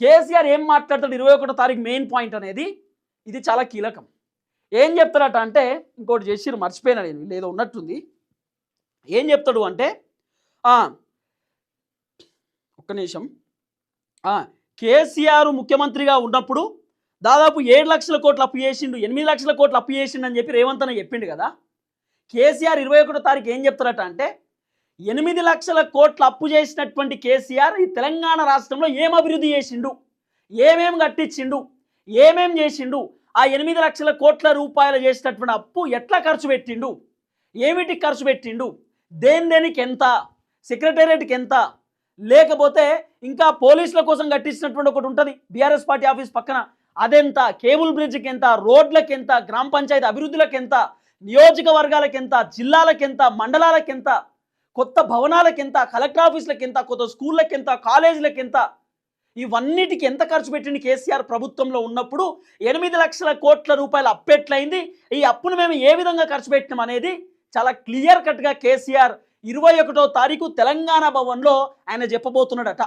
కేసీఆర్ ఏం మాట్లాడతాడు ఇరవై ఒకటో తారీఖు మెయిన్ పాయింట్ అనేది ఇది చాలా కీలకం. ఏం చెప్తాడట అంటే ఇంకోటి చేసిరు మర్చిపోయినా నేను లేదో ఏదో ఉన్నట్టుంది. ఏం చెప్తాడు అంటే ఒక్క నిమిషం. కేసీఆర్ ముఖ్యమంత్రిగా ఉన్నప్పుడు దాదాపు ఏడు లక్షల కోట్లు అప్పు చేసిండు ఎనిమిది లక్షల కోట్లు అప్పు చేసిండు అని చెప్పి రేవంత్ అని చెప్పిండు కదా. కేసీఆర్ ఇరవై ఒకటో తారీఖు ఏం చెప్తారట అంటే ఎనిమిది లక్షల కోట్ల అప్పు చేసినటువంటి కేసీఆర్ ఈ తెలంగాణ రాష్ట్రంలో ఏం అభివృద్ధి చేసిండు? ఏమేం కట్టించిండు? ఏమేం చేసిండు? ఆ ఎనిమిది లక్షల కోట్ల రూపాయలు చేసినటువంటి అప్పు ఎట్లా ఖర్చు పెట్టిండు? ఏమిటికి ఖర్చు పెట్టిండు? దేని దేనికి ఎంత? సెక్రటేరియట్కి ఎంత? లేకపోతే ఇంకా పోలీసుల కోసం కట్టించినటువంటి ఒకటి ఉంటుంది బీఆర్ఎస్ పార్టీ ఆఫీస్ పక్కన. అదెంత? కేబుల్ బ్రిడ్జ్కి ఎంత? రోడ్లకి ఎంత? గ్రామ పంచాయతీ అభివృద్ధులకు ఎంత? నియోజకవర్గాలకు ఎంత? జిల్లాలకు ఎంత? మండలాలకు ఎంత? కొత్త భవనాలకింత కలెక్టర్ ఆఫీసులకింత కొత్త స్కూళ్ళకి ఎంత కాలేజీలకు ఎంత ఇవన్నిటికి ఎంత ఖర్చు పెట్టింది కేసీఆర్ ప్రభుత్వంలో ఉన్నప్పుడు ఎనిమిది లక్షల కోట్ల రూపాయల అప్పెట్లయింది ఈ అప్పును మేము ఏ విధంగా ఖర్చు పెట్టినాం అనేది చాలా క్లియర్ కట్గా కేసీఆర్ ఇరవై ఒకటో తారీఖు తెలంగాణ భవన్లో ఆయన చెప్పబోతున్నాడట.